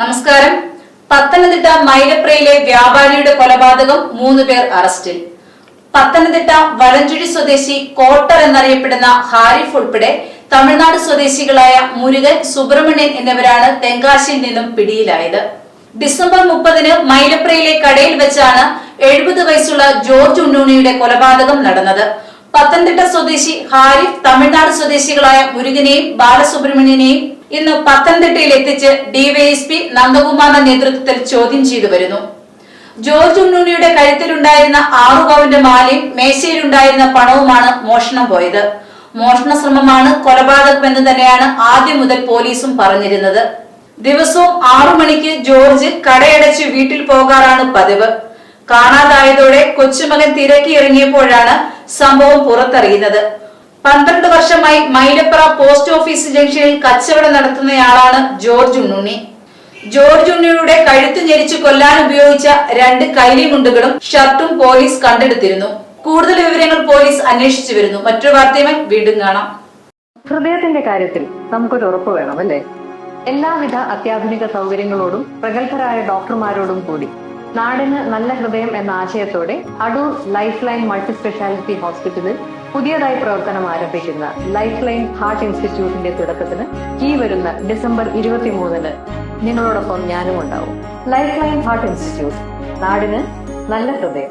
നമസ്കാരം. പത്തനംതിട്ട മൈലപ്രയിലെ വ്യാപാരിയുടെ കൊലപാതകം മൂന്ന് പേർ അറസ്റ്റിൽ. പത്തനംതിട്ട വലഞ്ചുഴി സ്വദേശി കോട്ടർ എന്നറിയപ്പെടുന്ന ഹാരിഫ് ഉൾപ്പെടെ തമിഴ്നാട് സ്വദേശികളായ മുരുകൻ സുബ്രഹ്മണ്യൻ എന്നിവരാണ് തെങ്കാശിയിൽ നിന്നും പിടിയിലായത്. ഡിസംബർ മുപ്പതിന് മൈലപ്രയിലെ കടയിൽ വെച്ചാണ് എഴുപത് വയസ്സുള്ള ജോർജ് ഉണ്ണൂണിയുടെ കൊലപാതകം നടന്നത്. പത്തനംതിട്ട സ്വദേശി ഹാരിഫ് തമിഴ്നാട് സ്വദേശികളായ മുരുകനെയും ബാലസുബ്രഹ്മണ്യനെയും ഇന്ന് പത്തനംതിട്ടയിൽ എത്തിച്ച് ഡിവൈഎസ്പി നന്ദകുമാറിന്റെ നേതൃത്വത്തിൽ ചോദ്യം ചെയ്തു വരുന്നു. ജോർജ് ഉണ്ണുണിയുടെ കഴുത്തിലുണ്ടായിരുന്ന ആറു പവന്റെ മാലയും മേശയിലുണ്ടായിരുന്ന പണവുമാണ് മോഷണം പോയത്. മോഷണ ശ്രമമാണ് കൊലപാതകമെന്ന് തന്നെയാണ് ആദ്യം മുതൽ പോലീസും പറഞ്ഞിരുന്നത്. ദിവസവും ആറു മണിക്ക് ജോർജ് കടയടച്ച് വീട്ടിൽ പോകാറാണ് പതിവ്. കാണാതായതോടെ കൊച്ചുമകൻ തിരക്കി ഇറങ്ങിയപ്പോഴാണ് സംഭവം പുറത്തറിയുന്നത്. പന്ത്രണ്ട് വർഷമായി മൈലപ്ര പോസ്റ്റ് ഓഫീസ് ജംഗ്ഷനിൽ കച്ചവടം നടത്തുന്നയാളാണ് ജോർജ് ഉണ്ണുണ്ണി. ജോർജ് ഉണ്ണിയുടെ കഴുത്ത് ഞെരിച്ച് കൊല്ലാൻ ഉപയോഗിച്ച രണ്ട് കൈലി മുണ്ടുകളും ഷർട്ടും പോലീസ് കണ്ടെടുത്തിരുന്നു. കൂടുതൽ വിവരങ്ങൾ പോലീസ് അന്വേഷിച്ചു വരുന്നു. മറ്റൊരു വാർത്തയുമായി വീണ്ടും കാണാം. ഹൃദയത്തിന്റെ കാര്യത്തിൽ നമുക്കൊരു ഉറപ്പ് വേണം അല്ലേ? എല്ലാവിധ അത്യാധുനിക സൗകര്യങ്ങളോടും പ്രഗത്ഭരായ ഡോക്ടർമാരോടും കൂടി നാടിന് നല്ല ഹൃദയം എന്ന ആശയത്തോടെ Adoor life line multi speciality ഹോസ്പിറ്റലിൽ പുതിയതായി പ്രവർത്തനം ആരംഭിക്കുന്ന ലൈഫ് ലൈൻ ഹാർട്ട് ഇൻസ്റ്റിറ്റ്യൂട്ടിന്റെ തുടക്കത്തിന് ഈ വരുന്ന ഡിസംബർ ഇരുപത്തിമൂന്നിന് നിങ്ങളോടൊപ്പം ഞാനും ഉണ്ടാവും ലൈഫ് ലൈൻ ഹാർട്ട് ഇൻസ്റ്റിറ്റ്യൂട്ട് നാടിന് നല്ല ഹൃദയം.